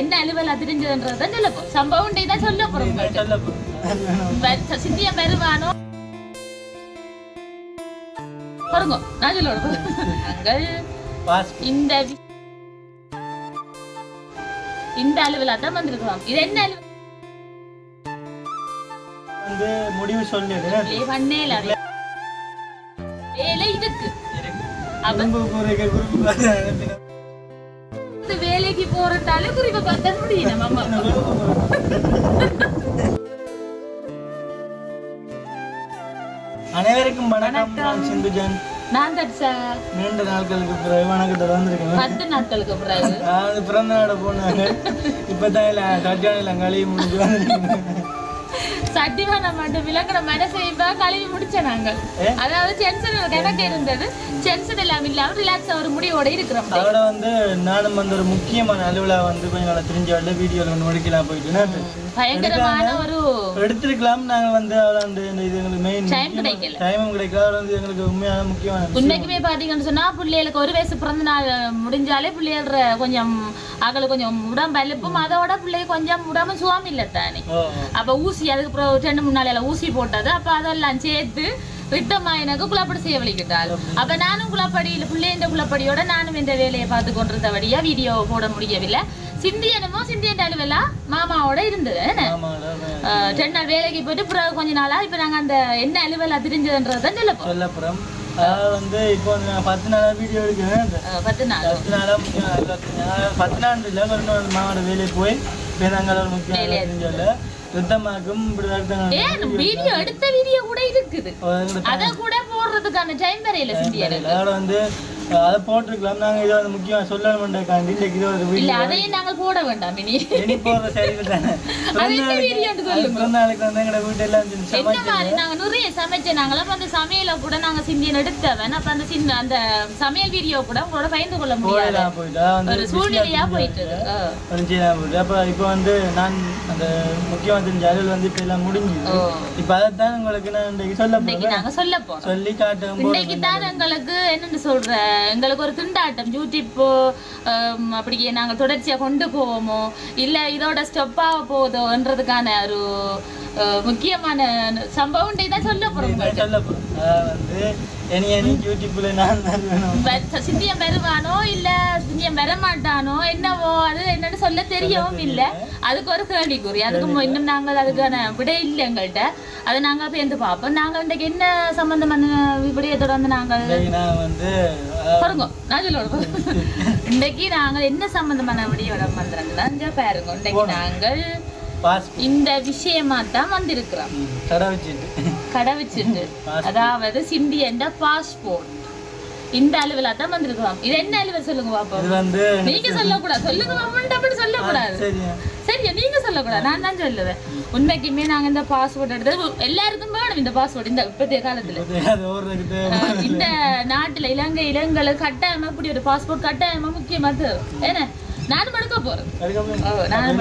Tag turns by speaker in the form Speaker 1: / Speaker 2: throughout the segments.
Speaker 1: என்ன அலுவலா தெரிஞ்சதுன்றதை சொல்ல சம்பவம் தான் சொல்ல போறோம்.
Speaker 2: சொல்ல
Speaker 1: சிந்திய பெருமானோ. பாருங்க நான் சொல்ல நாங்கள் இந்த இந்த அலுவலா தான் வந்திருக்கிறோம். இது என்ன அலுவலா
Speaker 2: வந்து முடிவு
Speaker 1: பண்ணேல வேலை வேலைக்கு போறதால குறிப்பா பார்த்தா முடியும் நம்ம
Speaker 2: அனைவருக்கும் வணக்கம். நான் சிந்துஜன்.
Speaker 1: நான் தட்சா.
Speaker 2: நீண்ட நாட்களுக்கு பிறகு வணக்கத்தை வந்திருக்கேன்
Speaker 1: பத்து நாட்களுக்கு பிறகு.
Speaker 2: பிறந்த நாட போனாங்க இப்பதான் இல்ல கல்யாணம் கழிவு முடிஞ்சு வந்திருக்கேன்.
Speaker 1: சட்டிவான மட்டும் விளக்கண மனசைப்பா கழுவி முடிச்ச நாங்கள்? அதாவது சென்சன் கணக்கு இருந்தது சென்சன் எல்லாம் இல்லாம ரிலாக்ஸ் ஒரு முடிவோட இருக்கிறோம்.
Speaker 2: அதோட வந்து நானும் வந்து ஒரு முக்கியமான அலுவலா வந்து கொஞ்சம் நல்லா தெரிஞ்ச வரல வீடியோல ஒன்று முடிக்கலாம் போயிட்டு
Speaker 1: பயங்கரமான ஒரு
Speaker 2: எடுத்திருக்கலாம் நாங்க வந்து இந்த இது எங்களுக்கு மெயின்
Speaker 1: டைம் கிடைக்கல.
Speaker 2: டைமும் கிடைக்கல. வந்து எங்களுக்கு உண்மையான முக்கியமான.
Speaker 1: உண்மைக்குமே பாத்தீங்கன்னு சொன்னா பிள்ளைகளுக்கு ஒரு வயசு பிறந்த நாள் முடிஞ்சாலே பிள்ளைகள கொஞ்சம் அகல கொஞ்சம் உடம்பு அலுப்பும். அதோட பிள்ளைங்க கொஞ்சம் உடம்பு சுவாமி இல்ல தானே. அப்ப ஊசி அதுக்கு அப்புறம் ரெண்டு மூணு நாளையில ஊசி போட்டது. அப்ப அதெல்லாம் சேர்த்து ரிட்டம்மா எனக்கு குளப்படி செய்ய வலிக்கிட்டாள் அப்ப நானும் குளப்படியில பிள்ளைன்ற குளப்படியோட நானும் இந்த வேலையை பார்த்து கொண்டிருந்தபடியா வீடியோ போட முடியவில்லை. சிந்தியனுமோ சிந்தியன் அலுவலா மாமாவோட இருந்தது அஹ் ரெண்டு நாள் வேலைக்கு போயிட்டு பிறகு கொஞ்ச நாளா இப்ப நாங்க அந்த என்ன அலுவலா தெரிஞ்சதுன்றதான் சொல்ல போறோம்
Speaker 2: அதாவது வந்து இப்போ வந்து நான் பத்து நாளா வீடியோ எடுக்கிறேன்
Speaker 1: பத்து நாள்?
Speaker 2: பத்து நாளா முக்கியம் இருபத்தஞ்சு நாளா. பத்து நாள் இல்லை ஒரு நாள் மாவோட வேலையை போய் ஒரு முக்கியம் யுத்தமாக்கும்
Speaker 1: வீடியோ எடுத்த வீடியோ கூட இருக்குது. அத கூட போடுறதுக்கான டைம் வரையில
Speaker 2: அதோட வந்து அதை போட்டிருக்கலாம். நாங்கள் இதை வந்து முக்கியம் சொல்லணுமென்றக்காண்டி இன்றைக்கு இது ஒரு
Speaker 1: இல்ல
Speaker 2: வீடியோ
Speaker 1: அதையும் நாங்கள் போட வேண்டாம் இனி.
Speaker 2: இனி போடுற சரியில் தானே? நாளைக்கு வந்து எங்களோட வீட்டெல்லாம் செஞ்சு
Speaker 1: என்ன மாதிரி? நாங்க நிறைய சமைச்ச நாங்களும் அந்த சமையல கூட நாங்க சிந்தியன் எடுத்தவன். அப்ப அந்த சிந்த அந்த சமையல் வீடியோ கூட உங்களோட பகிர்ந்து கொள்ள முடியாது.
Speaker 2: போயிட்டா
Speaker 1: ஒரு சூழ்நிலையா போயிட்டு
Speaker 2: போயிட்டு அப்போ இப்போ வந்து நான் அந்த முக்கியமாக தெரிஞ்ச அலுவல் வந்து இப்போ எல்லாம் முடிஞ்சுது. இப்போ அதைத்தான் உங்களுக்கு நான் இன்றைக்கு சொல்ல போகிறேன்
Speaker 1: நாங்க சொல்ல போறோம்.
Speaker 2: சொல்லி காட்டும்
Speaker 1: இன்னைக்கு தான் எங்களுக்கு என்னன்னு சொல்ற? எங்களுக்கு ஒரு திண்டாட்டம் யூடியூப் ஹம், அப்படியே நாங்க தொடர்ச்சியா கொண்டு போவோமோ? இல்லை இதோட ஸ்டெப் ஆக போதோன்றதுக்கான ஒரு முக்கியமான சம்பவம் தான் சொல்ல போறோம்
Speaker 2: சொல்ல
Speaker 1: சிந்தியம் வருவானோ இல்ல சிந்தியம் வர மாட்டானோ என்னவோ அது என்னன்னு சொல்ல தெரியவும் இல்ல. அதுக்கு ஒரு கேள்விக்குறி. அதுக்கு இன்னும் நாங்கள் அதுக்கான விடை இல்லை எங்கள்கிட்ட. அதை நாங்க பேர்ந்து பார்ப்போம். நாங்க இன்றைக்கு என்ன சம்பந்தமான விடயத்தோட வந்து நாங்கள்
Speaker 2: வந்து
Speaker 1: பாருங்க நான் சொல்லுவோம் இன்னைக்கு நாங்கள் என்ன சம்பந்தமான விடியோட வந்துறோம்னா இங்க பாருங்க இன்னைக்கு நாங்கள் இந்த விஷயமா தான் வந்திருக்கிறோம்.
Speaker 2: ம், கடை வச்சுட்டு.
Speaker 1: கடை வச்சுட்டு. அதாவது சிண்டியன்ட பாஸ்போர்ட் இந்த அலுவலா தான் வந்திருக்கிறோம். இது என்ன அலுவல் சொல்லுங்க பாப்போம்.
Speaker 2: இது வந்து
Speaker 1: நீங்க சொல்லக்கூடாது. சொல்லுங்க பாப்போம். அப்படி சொல்லக்கூடாது.
Speaker 2: சரியா.
Speaker 1: சரியா? நீங்க சொல்லக்கூடாது. நான் தான் சொல்லுவேன். உண்மைக்குமே நாங்க இந்த பாஸ்போர்ட் எடுத்து எல்லாருக்கும் வேணும் இந்த பாஸ்போர்ட் இந்த இப்பத்திய காலத்துல. இந்த நாட்டுல இலங்கை இலங்களுக்கு கட்டாயமா இப்படி ஒரு பாஸ்போர்ட் கட்டாயமா முக்கியமா ஏன்னா நானும் எடுக்க போறேன் நான்
Speaker 2: நான்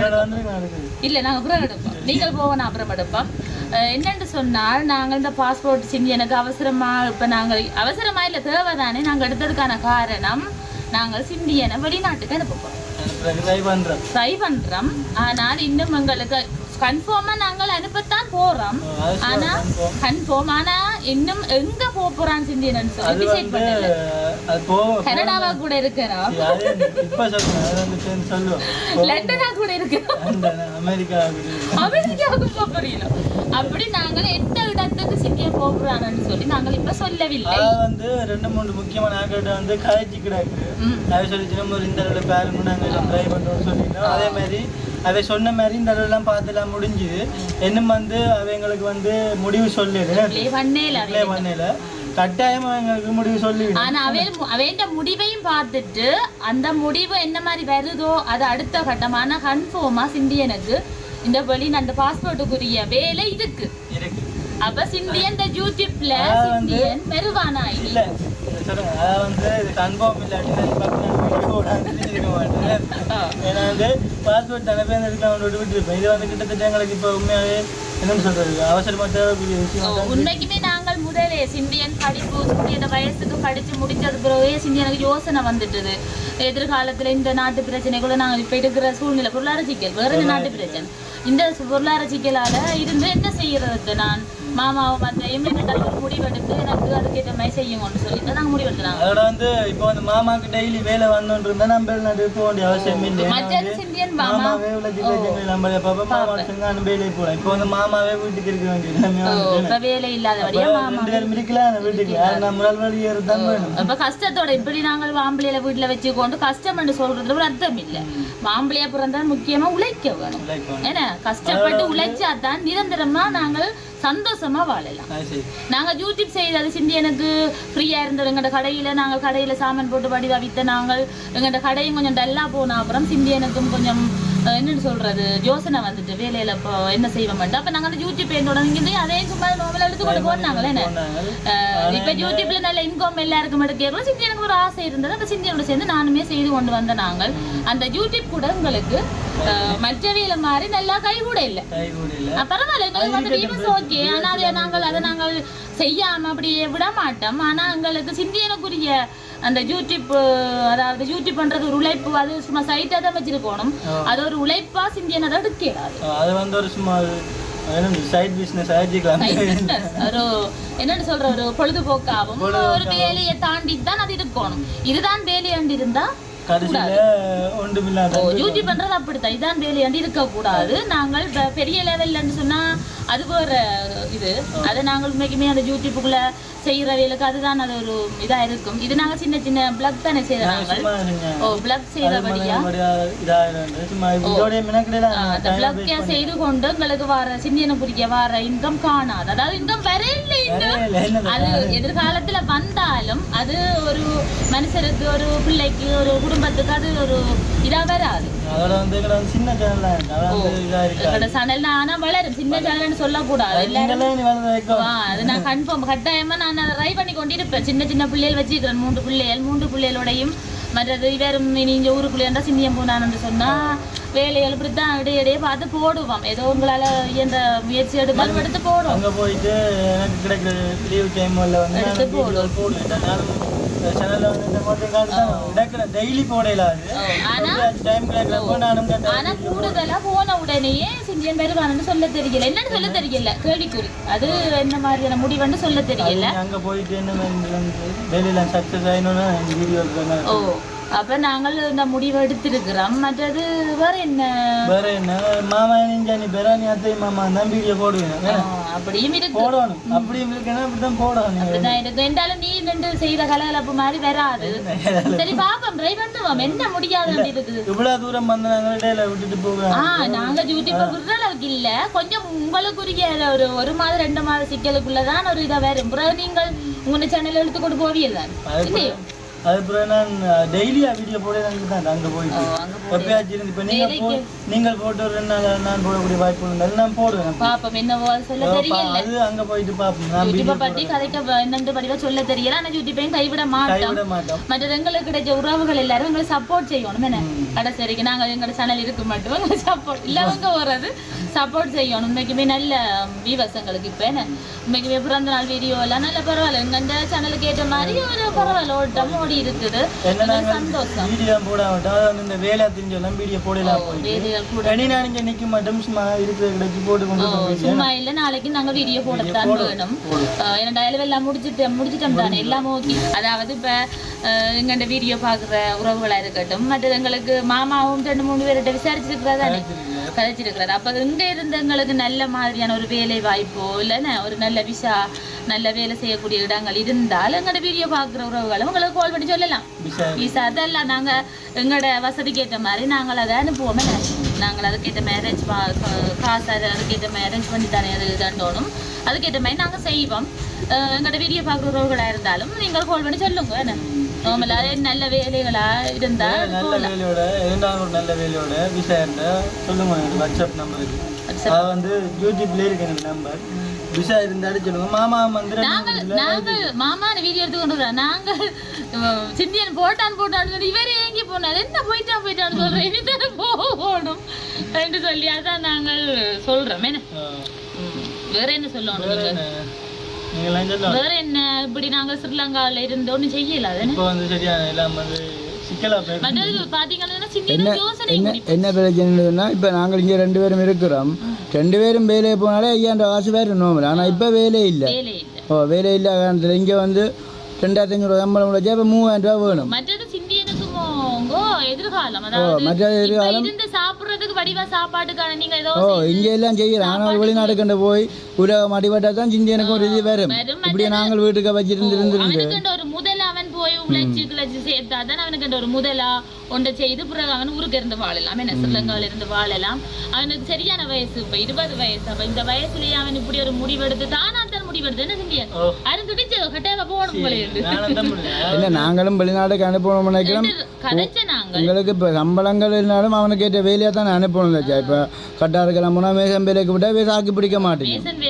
Speaker 1: இல்ல நாங்க அப்புறம் எடுப்போம் நீங்கள் போவோம் அப்புறம் எடுப்போம் அஹ் என்னன்னு சொன்னால் நாங்கள் இந்த பாஸ்போர்ட் செஞ்சு எனக்கு அவசரமா இப்ப நாங்கள் அவசரமா இல்ல தேவைதானே நாங்க எடுத்ததுக்கான காரணம் நாங்கள் சிந்தியனை வெளிநாட்டுக்கு அனுப்ப போறோம்.
Speaker 2: ட்ரை
Speaker 1: பண்றோம். ஆனால் இன்னும் எங்களுக்கு கன்ஃபார்மா நாங்கள் அனுப்பத்தான் போறோம்.
Speaker 2: அது
Speaker 1: ஆனா. கன்ஃபார்ம் ஆனா இன்னும் எங்க போக போறான்னு
Speaker 2: அது
Speaker 1: டிசைட் பண்ணல.
Speaker 2: அது
Speaker 1: கனடாவா கூட இருக்கிறோம்
Speaker 2: அது அது
Speaker 1: லண்டனா கூட இருக்கிறோம். அமெரிக்காவுக்கு போக அப்படி நாங்கள் எந்த இடத்துக்கு சிந்திய போகிறான்னு சொல்லி நாங்கள் இப்ப சொல்லவில்லை.
Speaker 2: வந்து ரெண்டு மூணு முக்கியமான ஆட்கள்கிட்ட வந்து கதைச்சு கிடக்கு. அவை சொல்லி ஒரு இந்த பாருங்க நாங்கள் ட்ரை பண்ணுறோம்னு சொல்லிட்டோம் அதே மாதிரி அவை சொன்ன மாதிரி இந்த அளவுலாம் பார்த்துலாம் முடிஞ்சுது இன்னும் வந்து அவைங்களுக்கு வந்து முடிவு சொல்லிடு.
Speaker 1: பண்ணேல
Speaker 2: கட்டாயம் அவங்களுக்கு முடிவு சொல்லி
Speaker 1: ஆனா அவையில் அவைண்ட முடிவையும் பார்த்துட்டு அந்த முடிவு என்ன மாதிரி வருதோ அது அடுத்த கட்டமான கன்ஃபார்மா சிந்தியனுக்கு இந்த வழி அந்த பாஸ்போர்ட்டுக்குரிய வேலை
Speaker 2: இருக்கு.
Speaker 1: அப்ப சிந்தியன் இந்த யூடியூப்ல சிந்தியன் பெருவானா இனி?
Speaker 2: இல்ல அதாவது வந்து கன்ஃபார்ம் இல்லாட்டி நான் வீடியோ இருக்க மாட்டேன். ஏன்னா வந்து பாஸ்போர்ட் தன பேர் இருக்கு அவன் விட்டு விட்டுருப்பேன் இது வந்து கிட்டத்தட்ட எங்களுக்கு இப்போ உண்மையாகவே என்னன்னு சொல்றது அவசரமா தேவைக்கூடிய விஷயம் தான்
Speaker 1: உண்மைக்குமே நாங்கள் முதலே சிந்தியன் படிப்பு சிந்தியன் வயசுக்கு படிச்சு முடிச்சது பிறகு சிந்தியனுக்கு யோசனை வந்துட்டுது எதிர்காலத்துல இந்த நாட்டு பிரச்சனைக்குள்ள நாங்கள் இப்ப இருக்கிற சூழ்நிலை பொருளாதார சிக்கல் வேற இந்த நாட்டு பிரச்சனை இந்த பொருளாதார சிக்கலால இருந்து என்ன செய்யறது நான் மாமாவும் மத்தையும் என்ன ஒரு முடிவெடுத்து எனக்கு அதுக்கேற்ற மாதிரி செய்யுங்கன்னு சொல்லி தான் நாங்கள் முடிவெடுத்தாங்க
Speaker 2: அதோட வந்து இப்போ வந்து மாமாக்கு டெய்லி வேலை இருந்தா நம்ம நடு போக வேண்டிய அவசியம் இல்லை ஏன்னா
Speaker 1: மற்றது
Speaker 2: வந்து
Speaker 1: சிந்தியன் மாமா.
Speaker 2: மாமாவே உள்ள பிரச்சனை நம்ம பாப்பா மாமா செங்கான வேலைக்கு போகலாம். இப்போ வந்து மாமாவே வீட்டுக்கு இருக்க வேண்டியது எல்லாமே
Speaker 1: ஓ,
Speaker 2: வந்து
Speaker 1: இப்ப வேலை மாமா
Speaker 2: ரெண்டு பேரும் இருக்கலாம் வீட்டுக்கு நம்ம வழி வேணும்.
Speaker 1: கஷ்டத்தோட இப்படி நாங்கள் மாம்பிள்ளையில வீட்டுல வச்சுக்கொண்டு கஷ்டம்னு சொல்றதுல ஒரு அர்த்தம் இல்ல. மாம்பிள்ளைய பிறந்தா முக்கியமா உழைக்க வேணும். ஏன்னா கஷ்டப்பட்டு உழைச்சாதான் நிரந்தரமா நாங்கள் சந்தோஷமா வாழலாம். நாங்க யூடியூப் செய்தது சிந்தி எனக்கு ஃப்ரீயா இருந்தது. எங்கட கடையில நாங்கள் கடையில சாமான் போட்டு படிவா வித்த நாங்கள் எங்கட கடையும் கொஞ்சம் டல்லா போன அப்புறம் சிந்தி எனக்கும் கொஞ்சம் என்னன்னு சொல்றது? யோசனை வந்துட்டு வேலையில இப்போ என்ன செய்வோம் அப்ப நாங்க அந்த யூடியூப் தொடங்கி அதே சும்மா நோவல் எடுத்து கொண்டு போனாங்களே என்ன? இப்ப யூடியூப்ல நல்ல இன்கம் எல்லாருக்கும் எடுக்கலாம் சிந்தி எனக்கு ஒரு ஆசை இருந்தது. அந்த சிந்தியோட சேர்ந்து நானுமே செய்து கொண்டு வந்த நாங்கள். அந்த யூடியூப் கூட எங்களுக்கு அஹ், மற்றவையில மாதிரி நல்லா கை கூட இல்லை. பரவாயில்ல. எங்களுக்கு வந்து ஓகே ஆனா அதை நாங்கள் அதை நாங்கள் செய்யாம அப்படியே விட மாட்டோம். ஆனா எங்களுக்கு சிந்தியனுக்குரிய அந்த யூடியூப் அதாவது யூடியூப் பண்றது ஒரு உழைப்பு. அது சும்மா சைட்டா தான் வச்சிருக்கணும். அது ஒரு உழைப்பா சிந்தியன் அதை எடுக்கிறாது
Speaker 2: அது வந்து ஒரு சும்மா சைட் பிசினஸ்.
Speaker 1: ஒரு என்னன்னு சொல்ற ஒரு பொழுதுபோக்காகவும் ஒரு வேலையை தாண்டி தான் அது இருக்கணும். இதுதான் வேலையாண்டு இருந்தா யூடியூப் பண்றது அப்படித்தான். இதான் வேலையாண்டு இருக்க கூடாது நாங்கள் பெ- பெரிய லெவல்லன்னு சொன்னா அது வேற இது. அதை நாங்கள் உண்மைக்குமே அந்த யூடியூப்புக்குள்ள செய்யற வேலைக்கு அதுதான் அது ஒரு இதா இருக்கும். இது நாங்க சின்ன சின்ன பிளக் தானே செய்யறாங்க. ஓ பிளக் செய்யறபடியா அந்த பிளக்கை செய்து கொண்டு உங்களுக்கு வர சிந்தியனை குறிக்க வர இன்கம் காணாது. அதாவது இன்கம் வர அது எதிர்காலத்துல வந்தாலும் அது ஒரு மனுஷருக்கு ஒரு பிள்ளைக்கு ஒரு குடும்பத்துக்கு அது ஒரு இதா வராது.
Speaker 2: சேனல்
Speaker 1: ஆனா வளரும். சின்ன சேனல்னு சொல்லக்கூடாது. அது நான் கன்ஃபார்ம் கட்டாயமா நான் ட்ரை பண்ணி கொண்டிருப்பேன். சின்ன சின்ன பிள்ளைகள் வச்சுக்கிறேன். மூன்று பிள்ளைகள் மூன்று பிள்ளைகளோடையும். மற்றது வேறும் நீங்க ஊருக்குள்ளே இருந்தா சிந்தியம் போனான்னு சொன்னா வேலைகள் இப்படித்தான் இடையே இடையே பார்த்து போடுவோம். ஏதோ உங்களால இயன்ற முயற்சி எடுத்தாலும் எடுத்து போடுவோம்.
Speaker 2: அங்க போயிட்டு எனக்கு கிடைக்கிற லீவ் டைம்ல வந்து
Speaker 1: எடுத்து
Speaker 2: இந்த தான்
Speaker 1: ஆனா கூடுதலா போன உடனேயே சிந்தியன் பெருமானன்னு சொல்ல தெரியல. என்னன்னு சொல்ல தெரியல. கேள்விக்குறி. அது என்ன மாதிரியான முடிவுன்னு சொல்ல தெரியல.
Speaker 2: அங்க போயிட்டு என்ன வேலையில சக்சஸ் ஆயினோன்னா இந்த வீடியோ
Speaker 1: ஓ. அப்ப நாங்கள் இந்த முடிவு எடுத்திருக்கிறோம். மற்றது வேற என்ன?
Speaker 2: வேற என்ன? மாமா நீங்க நீ பெரானி அத்தை மாமா தான் வீடியோ போடுவேன்.
Speaker 1: அப்படியும் இருக்கு.
Speaker 2: போடணும். அப்படியும் இருக்குன்னா அப்படிதான் போடணும்.
Speaker 1: அப்படிதான் இருக்கு என்றாலும் நீ ரெண்டு செய்த கலகலப்பு மாதிரி வராது. சரி பாப்போம். ட்ரை பண்ணுவோம். என்ன முடியாது இருக்குது
Speaker 2: இவ்வளவு தூரம் வந்து நாங்க இடையில விட்டுட்டு போவேன்
Speaker 1: ஆ நாங்க யூடியூப்ல விடுற அளவுக்கு இல்ல. கொஞ்சம் உங்களுக்குரிய ஒரு ஒரு மாதம் ரெண்டு மாத சிக்கலுக்குள்ளதான் ஒரு இதா வரும். பிறகு நீங்கள் உங்க சேனல் எடுத்து கொண்டு போவீர்கள். இல்லையோ?
Speaker 2: அது அப்புறம் நான் டெய்லியா வீடியோ போடுறேன் தான் அங்க போயிட்டு. எப்பயாச்சும் இருந்து இப்ப நீங்க போ நீங்கள் போட்டு ஒரு ரெண்டு நாள் நான் போடக்கூடிய வாய்ப்பு இருந்தாலும் நான் போடுவேன்
Speaker 1: பாப்போம் என்னவோ சொல்ல தெரியல.
Speaker 2: அது அங்க போயிட்டு பாப்போம். நான்
Speaker 1: யூடியூப்பை பத்தி கதைக்க என்னென்று படிவா சொல்ல தெரியல. ஆனா யூடியூப்பையும் கைவிட மாட்டோம்.
Speaker 2: கைவிட மாட்டோம்.
Speaker 1: மற்ற எங்களுக்கு கிடைச்ச உறவுகள் எல்லாரும் எங்களை சப்போர்ட் செய்யணும். என்ன? கடைசி வரைக்கும் நாங்க எங்களோட சேனல் இருக்க மாட்டோம். எங்களை சப்போர்ட் இல்லவங்க வர்றது சப்போர்ட் செய்யணும். உண்மைக்குமே நல்ல வியூவர்ஸ் எங்களுக்கு இப்போ என்ன? உண்மைக்குமே பிறந்த நாள் வீடியோ எல்லாம் நல்ல பரவாயில்ல. எங்க சேனலுக்கு ஏற்ற மாதிரி ஒரு பரவாயில்ல. ஓட்டம் ஓடி இருக்குது? எங்களுக்கு
Speaker 2: நாங்க
Speaker 1: சந்தோஷம்.
Speaker 2: வீடியோ போட மாட்டோம் இந்த வேலை தெரிஞ்செல்லாம் வீடியோ போடலாம் போயிட்டு நான் இங்க நிக்க மாட்டோம் சும்மா இருக்கிற கிடைச்சி போட்டு கொண்டு
Speaker 1: சும்மா இல்ல நாளைக்கு நாங்க வீடியோ போடத்தான் வேணும். அளவு எல்லாம் முடிச்சுட்டு முடிச்சிட்டோம் தானே? எல்லாம் ஓகே அதாவது இப்ப எங்கள்ட வீடியோ பாக்குற உறவுகளா இருக்கட்டும் மற்றது எங்களுக்கு மாமாவும் ரெண்டு மூணு பேர்கிட்ட விசாரிச்சிருக்கிறதா தானே? கதைச்சிருக்கிறாரு அப்ப இங்க இருந்து எங்களுக்கு நல்ல மாதிரியான ஒரு வேலை வாய்ப்போ இல்லைன்னா ஒரு நல்ல விசா நல்ல வேலை செய்யக்கூடிய இடங்கள் இருந்தால் எங்களோட வீடியோ பாக்குற உறவுகளும் உங்களுக்கு கால் பண்ணி சொல்லலாம். விசா. அதெல்லாம் நாங்க எங்களோட வசதிக்கு ஏற்ற மாதிரி நாங்கள் அதை அனுப்புவோம்? நாங்கள் அதுக்கேற்ற மேரேஜ் காசு அது அதுக்கேற்ற மேரேஜ் பண்ணி தானே அது தண்டோணும் அதுக்கேற்ற மாதிரி நாங்க செய்வோம். எங்களோட வீடியோ பார்க்குறவர்களா இருந்தாலும் நீங்கள் கால் பண்ணி சொல்லுங்க என்ன? நல்ல வேலைகளா இருந்தா
Speaker 2: நல்ல வேலையோட இருந்தாலும் ஒரு நல்ல வேலையோட விசா இருந்தா சொல்லுங்க வாட்ஸ்அப் நம்பருக்கு அது வந்து யூடியூப்ல இருக்கு எனக்கு நம்பர் விசா இருந்தாலும் சொல்லுங்க. மாமா மூணு இதுல
Speaker 1: நாங்கள் மாமா வீடியோ எடுத்து கொண்டு வரோம் நாங்கள் சிந்தியன் போட்டான் போட்டான்னு சொல்லி இவரே ஏங்கி போனார். என்ன போயிட்டான் போயிட்டான்னு சொல்றேன். இனிதானே போகணும் என்று சொல்லி அதான் நாங்கள் சொல்றோம். என்ன. வேற என்ன சொல்லணும்
Speaker 2: வேற? என்ன?
Speaker 1: இப்படி நாங்க ஸ்ரீலங்கால இருந்து ஒண்ணும் செய்யல
Speaker 2: இப்போ வந்து சரியான எல்லாம் வந்து
Speaker 3: என்ன என்ன பிரச்சனைன்னா இப்போ நாங்கள் இங்கே ரெண்டு பேரும் இருக்கிறோம். ரெண்டு பேரும் வேலையை போனாலே ஐயாயிரம் காசு வேறு நோம்பல் ஆனால் இப்போ வேலையே இல்லை.
Speaker 1: வேலை இல்ல.
Speaker 3: ஓ வேலை இல்லை காரணத்தில் இங்கே வந்து ரெண்டாயிரத்தி ஐநூறு சம்பளம் முடிச்சா இப்போ மூவாயிரம் ரூபா வேணும்.
Speaker 1: எதிர்காலம் அதாவது
Speaker 3: எதிர்காலம்
Speaker 1: இருந்து சாப்பிடுறதுக்கு வடிவா சாப்பாட்டுக்கான நீங்க ஏதோ
Speaker 3: ஓ இங்கே எல்லாம் செய்யலாம். ஆனால் வெளிநாடு கண்டு போய் உலகம் அடிபட்டா தான் சிந்தி எனக்கு ஒரு இது வரும்.
Speaker 1: வரும்.
Speaker 3: இப்படி நாங்கள் வீட்டுக்கு வச்சிருந்து இருந்து
Speaker 1: அவனுக்கு ஒரு முதல் அவன் போய் உழைச்சு கிழச்சு சேர்த்தாதான் அவனுக்கு ஒரு முதலா ஒன்றை செய்து பிறகு அவன் ஊருக்கு இருந்து வாழலாம். என்ன ஸ்ரீலங்காவில இருந்து வாழலாம். அவனுக்கு சரியான வயசு இப்ப இருபது வயசு. அப்ப இந்த வயசுலயே அவன் இப்படி ஒரு முடிவெடுத்து தானா தான் முடிவெடுத்து. என்ன
Speaker 2: ஓ.
Speaker 1: அவன் துடிச்சு போகணும் போல
Speaker 3: இல்லை நாங்களும் வெளிநாட்டுக்கு அனுப்பணும் நினைக்கிறோம்.
Speaker 1: கதைச்ச நாங்க
Speaker 3: எங்களுக்கு இப்போ சம்பளங்கள் இருந்தாலும் அவனுக்கு ஏற்ற வேலையாக தான் அனுப்பணும் வச்சா இப்போ கட்டாரு கிளம்புனா மேசம் வேலைக்கு விட்டா சாக்கி பிடிக்க மாட்டேங்குது.
Speaker 1: மேசன்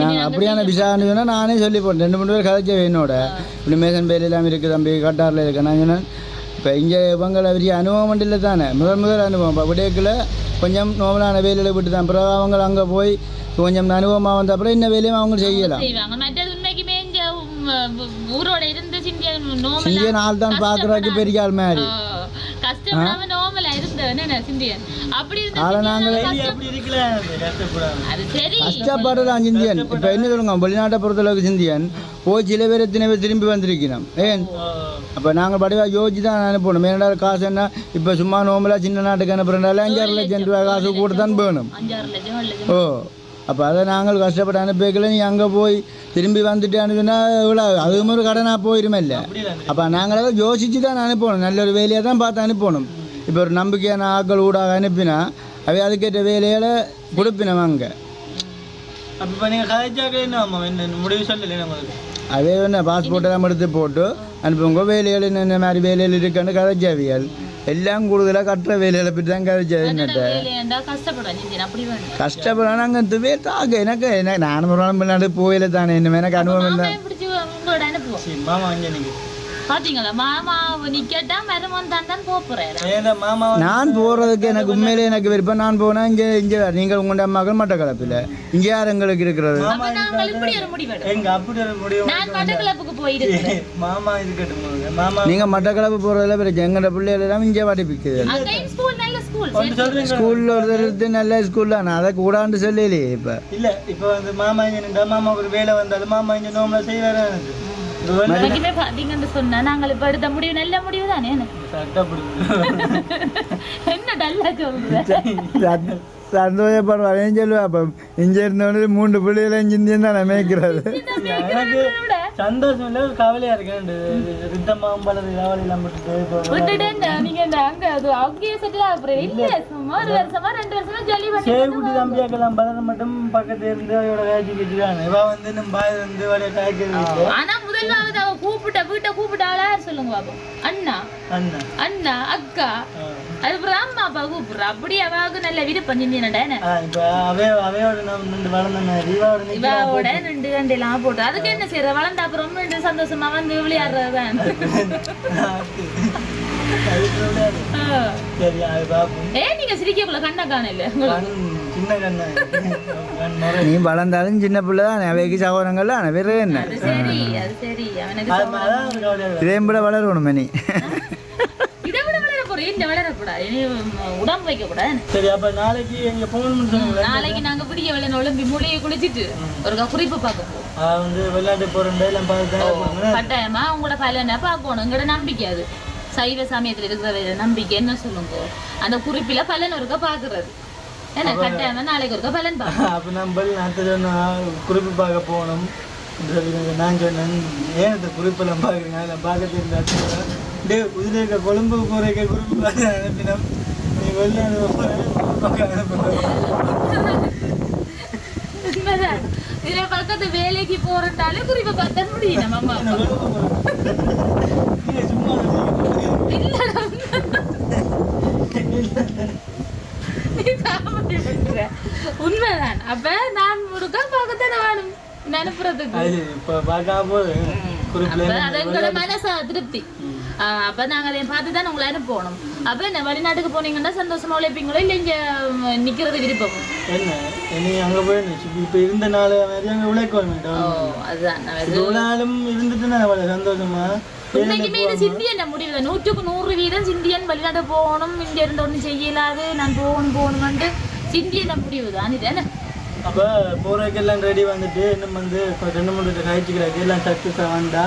Speaker 3: நான் அப்படியான விசாரணை சொன்னா நானே சொல்லி போட்டேன் ரெண்டு மூணு பேர் கதைச்ச என்னோட இப்படி மேசன் பேர் எல்லாம் இருக்குது தம்பி கட்டாரில் இருக்கு நான் சொன்னேன் இப்போ இங்கே இவங்களை பெரிய அனுபவம் இல்லை தானே. முதல் முதல் அனுபவம். இப்போ விடேக்கில் கொஞ்சம் நோமலான வேலையில் விட்டு தான் பிறகு அவங்க அங்கே போய் கொஞ்சம் அனுபவமாக வந்த அப்புறம் இன்ன வேலையும் அவங்க செய்யலாம்.
Speaker 1: ஊரோட இருந்து சிந்திய
Speaker 3: நாள் தான் பார்க்குறதுக்கு பெரிய ஆள் மாதிரி.
Speaker 1: கஷ்டப்படாம நோமலா இருந்தவன் என்ன சிந்தியன் அப்படி
Speaker 3: கஷ்டப்படுறான் சிந்தியன். இப்போ என்ன சொல்லுங்க? வெளிநாட்டை பொறுத்தளவுக்கு சிந்தியன். போய் சில பேர் எத்தனை பேர் திரும்பி வந்திருக்கிறோம் ஏன்? அப்போ நாங்கள் படிவா யோசிச்சு தான் அனுப்பணும். ஏன்னா காசு என்ன? இப்போ சும்மா நோம்பலாக சின்ன நாட்டுக்கு அனுப்புறதால அஞ்சாறு லட்சம் ரூபாய் காசு கூட தான் வேணும்.
Speaker 1: அஞ்சாறு லட்சம் ஏழு லட்சம்
Speaker 3: ஓ. அப்போ அதை நாங்கள் கஷ்டப்பட்டு அனுப்பிக்கல. நீ அங்கே போய் திரும்பி வந்துட்டு அனுப்பினா இவ்வளோ அதுவும் ஒரு கடனாக போயிருமில்ல.
Speaker 2: அப்படி இல்லை
Speaker 3: அப்போ நாங்கள் அதை யோசிச்சு தான் அனுப்பணும். நல்ல ஒரு வேலையாக தான் பார்த்து அனுப்பணும். இப்போ ஒரு நம்பிக்கையான ஆட்கள் ஊடாக அனுப்பினா அவை அதுக்கேற்ற வேலைகளை கொடுப்பினோம் அங்கே.
Speaker 2: அப்ப நீங்கள் கதைச்சாக்க என்ன முடிவு சொல்லலை உங்களுக்கு?
Speaker 3: அதே என்ன? பாஸ்போர்ட் எல்லாம் எடுத்து போட்டு அனுப்புங்க. வேலைகள் என்னென்ன மாதிரி வேலைகள் இருக்குன்னு கதைச்சாவியல் எல்லாம் கூடுதலாக கட்டுற வேலைகளை பற்றி தான் கதைச்சா என்னட்ட
Speaker 1: வேலையாண்டா கஷ்டப்படுவேன் சிந்தியன் அப்படி வேணும்
Speaker 3: கஷ்டப்படணும் அங்கே இந்த பேர் தாக்க எனக்கு எனக்கு
Speaker 1: பாத்தீங்களா? மாமா நிக்கட்டா மருமன் தான் தான் போறாரு.
Speaker 3: நான் போகிறதுக்கு எனக்கு உண்மையிலே எனக்கு விருப்பம் நான் போனால் இங்கே இங்கே நீங்கள் உங்களோட மகள் மட்டக்களப்பில் இங்கே யார் எங்களுக்கு இருக்கிறது?
Speaker 1: நான்
Speaker 3: நீங்கள் மட்டக்களப்பு போகிறதில்ல பிரச்சனை. எங்களோட பிள்ளைகள் எல்லாம் இங்கே
Speaker 2: ஒன்று சொல்றீங்க
Speaker 3: ஸ்கூலில் ஒரு தடவை நல்ல ஸ்கூல் தான் அதை கூடாண்டு சொல்லலையே இப்போ.
Speaker 2: இல்ல இப்போ வந்து மாமா இங்க மாமா ஒரு வேலை வந்தாலும் மாமா இங்க நோம்பல செய்வாரு?
Speaker 1: இன்னைக்குமே பாத்தீங்கன்னு சொன்னா நாங்கள் இப்ப எடுத்த முடிவு நல்ல முடிவு தானே என்ன? டல்லா சொல்ற?
Speaker 3: சந்தோஷப்படுவார். சொல்லுவா அப்போ இங்கே இருந்தவனே மூன்று பிள்ளைகளை இந்தியன் தான் மேய்க்கிறாரு
Speaker 2: சந்தோஷம் இல்ல ஒரு கவலையா இருக்கேன் ரித்தம்மாவும் பலது கவலை எல்லாம் விட்டுட்டு
Speaker 1: நீங்க இந்த அங்க அது அங்கேயே செட்டில் ஆகுறேன் இல்ல. சும்மா ஒரு வருஷமா ரெண்டு வருஷமா ஜாலி பண்ணி
Speaker 2: சேகுட்டி தம்பியாக்கெல்லாம் பலரை மட்டும் பக்கத்துல இருந்து அவரோட காய்ச்சி வச்சுக்காங்க இவ வந்து நம்ம பாய் வந்து வரைய காய்க்கிறது
Speaker 1: ஆனா முதல்வாவது அவ கூப்பிட்ட வீட்டை கூப்பிட்டாளா சொல்லுங்க பாப்போம்? அண்ணா.
Speaker 2: அண்ணா.
Speaker 1: அண்ணா அக்கா. அதுக்கப்புறம் அம்மா அப்பா கூப்பிடுறா. அப்படி அவாவுக்கு நல்ல
Speaker 2: இப்ப அவே அவையோட நின்று வளர்ந்த மாதிரி இவாவோட
Speaker 1: போட்டு அதுக்கு என்ன செய்யற வளர்ந்த அப்புறம் ரெண்டு சந்தோஷமா வந்து விளையாடுறதுதான்.
Speaker 3: நீ வளர்ந்தாலும் சின்ன பிள்ளை தான் அவைக்கு சகோதரங்கள் வேறு என்ன. இதே விட வளரணும் நீ.
Speaker 1: இந்த வளரக்கூடாது உடம்பு வைக்க கூடாது
Speaker 2: சரி அப்ப நாளைக்கு எங்க போகணும்னு சொன்னீங்களே
Speaker 1: நாளைக்கு நாங்க விடிய வெள்ளன ஒளிம்பி மூளையை குளிச்சிட்டு ஒரு குறிப்பு பார்க்க போவோம்.
Speaker 2: வந்து விளையாட்டு போறேன் எல்லாம்
Speaker 1: கட்டாயமா? உங்களோட பலனை பார்க்கணும்? உங்களோட நம்பிக்கை அது? சைவ சமயத்துல இருக்கிற நம்பிக்கை என்ன சொல்லுங்க? அந்த குறிப்பில பலன் ஒருக்க பாக்குறது என்ன கட்டாயமா நாளைக்கு ஒருக்க பலன் பார்க்கணும்.
Speaker 2: அப்ப நம்ம குறிப்பு பார்க்க போகணும். நான் சொன்னேன் ஏன் இந்த குறிப்பெல்லாம் பார்க்குறீங்க? அதில் பார்க்க தெரிஞ்சா டே உதிர இருக்க கொழும்பு குறிப்பு பார்த்து அனுப்பினோம். நீ வெளில.
Speaker 1: இதுல பக்கத்து வேலைக்கு போறதால குறிப்பை பார்த்தா முடியும் பண்ற. உண்மைதான். அப்ப நான் முருகா பார்க்கத்தானே வேணும் நினைப்புறதுக்கு.
Speaker 2: இப்போ பார்க்காம
Speaker 1: திருப்தி. அப்ப நாங்க அதை பார்த்து தான் உங்களை அனுப்பணும் அப்ப என்ன வெளிநாட்டுக்கு போனீங்கன்னா சந்தோஷமா உழைப்பீங்களோ இல்ல இங்க ம், நிக்கிறது விருப்பமோ
Speaker 2: என்ன இனி அங்கே போய் இப்போ இருந்த நாள் மாதிரி அங்கே உழைக்கணும்
Speaker 1: ஓ அதுதான்
Speaker 2: நாளும் இருந்துட்டு நான் சந்தோஷமா
Speaker 1: உண்மைக்குமே இது சிந்தியன் முடிவு. நூற்றுக்கு நூறு வீதம் சிந்தியன் வெளிநாட்டு போகணும் இங்க இருந்து ஒண்ணும் செய்யலாது நான் போகணும் போகணும்ட்டு சிந்தியன் முடிவு தான் இது என்ன
Speaker 2: அப்போ போகிறதுக்கெல்லாம் ரெடி வந்துட்டு இன்னும் வந்து ரெண்டு மூணு காய்ச்சிக்கிறாங்க எல்லாம் சக்ஸஸாக வந்தா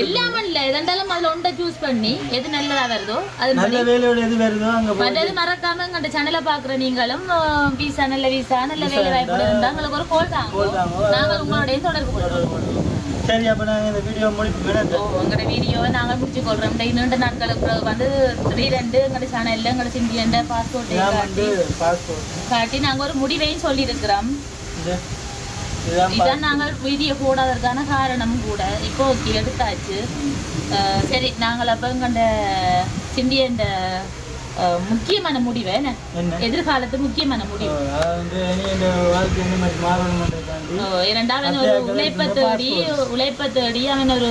Speaker 1: எல்லாமே இல்ல எதெண்டாலும் அதுல ஒன்றை சூஸ் பண்ணி எது நல்லதா வருதோ அது
Speaker 2: நல்ல வேலையோட எது வருதோ அங்கே
Speaker 1: மற்றது மறக்காம எங்கள்ட்ட சேனலை பாக்குற நீங்களும் விசா நல்ல விசா நல்ல வேலை வாய்ப்பு இருந்தா எங்களுக்கு ஒரு கோல் தாங்க. நாங்கள் உங்களுடைய தொடர்பு கொள்றோம்
Speaker 2: சரி அப்போ நாங்கள் இந்த வீடியோ முடிப்போம்
Speaker 1: உங்களோட வீடியோவை நாங்கள் முடிச்சு இந்த நீண்ட நாட்களுக்கு வந்து திடீரெண்டு எங்களோட சேனல்ல எங்களோட சிந்தியண்ட பாஸ்போர்ட் காட்டி நாங்க ஒரு முடிவையும் சொல்லியிருக்கிறோம். இதான் நாங்கள் வீடியோ போடாததற்கான காரணம் கூட இப்போ எடுத்தாச்சு சரி நாங்கள் அப்போ எங்கண்ட சிந்திய இந்த முக்கியமான முடிவை என்ன எதிர்காலத்து முக்கியமான முடிவு
Speaker 2: மாதிரி
Speaker 1: இரண்டாவது ஒரு உழைப்பை தேடி உழைப்பை தேடி அவன் ஒரு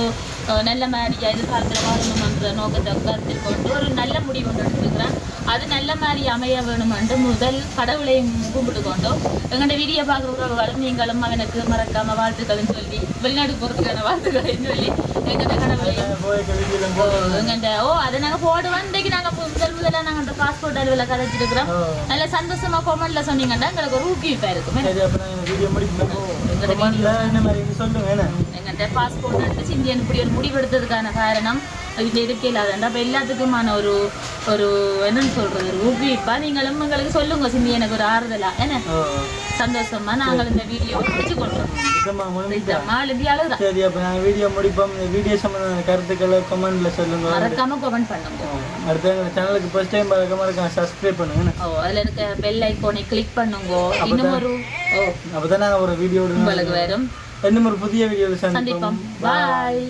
Speaker 1: நல்ல மாதிரியா எதிர்காலத்தில் வாழணுமன்ற நோக்கத்தை கருத்தில் கொண்டு ஒரு நல்ல முடிவு ஒன்று எடுத்துக்கிறான் அது நல்ல மாதிரி அமைய வேணுமென்று முதல் கடவுளையும் கும்பிட்டு கொண்டோம். எங்களோட வீடியோ பார்க்குற உறவுகளும் நீங்களும் அவனுக்கு மறக்காம வாழ்த்துக்களும் சொல்லி வெளிநாடு போகிறதுக்கான வாழ்த்துக்களையும் சொல்லி எங்கள்கிட்ட கடவுளையும்
Speaker 2: கழிவுல
Speaker 1: ஓ, அதை நாங்கள் போடுவோம். இன்றைக்கு நாங்கள் முதல் முதல்ல நாங்கள் அந்த பாஸ்போர்ட் அலுவலில் கதைச்சிருக்கிறோம். நல்ல சந்தோஷமா கொமெண்ட்ல சொன்னீங்கன்னா எங்களுக்கு ஒரு ஊக்குவிப்பா இருக்குமே. எங்கள்கிட்ட பாஸ்போர்ட் எடுத்து சிந்தியன் இப்படி ஒரு முடிவெடுத்ததுக்கான காரணம் இது இருக்க இல்லாதண்டா அப்போ எல்லாத்துக்குமான ஒரு ஒரு என்னன்னு சொல்றது? ஒரு ஊக்குவிப்பா? நீங்களும் எங்களுக்கு சொல்லுங்க சிந்தி எனக்கு ஒரு ஆறுதலா. என்ன? சந்தோஷமா நாங்கள் இந்த வீடியோ முடிச்சு கொள்றோம்
Speaker 2: சரி அப்போ நாங்கள் வீடியோ முடிப்போம். இந்த வீடியோ சம்மந்தமான கருத்துக்களை கமெண்ட்ல சொல்லுங்க.
Speaker 1: மறக்காம கமெண்ட் பண்ணுங்க.
Speaker 2: அடுத்து எங்கள் சேனலுக்கு ஃபர்ஸ்ட் டைம் பார்க்க மறக்காம சப்ஸ்கிரைப் பண்ணுங்க
Speaker 1: ஓ அதுல இருக்க பெல் ஐக்கோனை கிளிக் பண்ணுங்க. இன்னும் ஒரு ஓ.
Speaker 2: அப்போ தான் நாங்கள் ஒரு வீடியோ
Speaker 1: உங்களுக்கு வரும்.
Speaker 2: இன்னும் ஒரு புதிய வீடியோவில்
Speaker 1: சந்திப்போம்.
Speaker 2: சந்திப்போம்.
Speaker 1: பாய்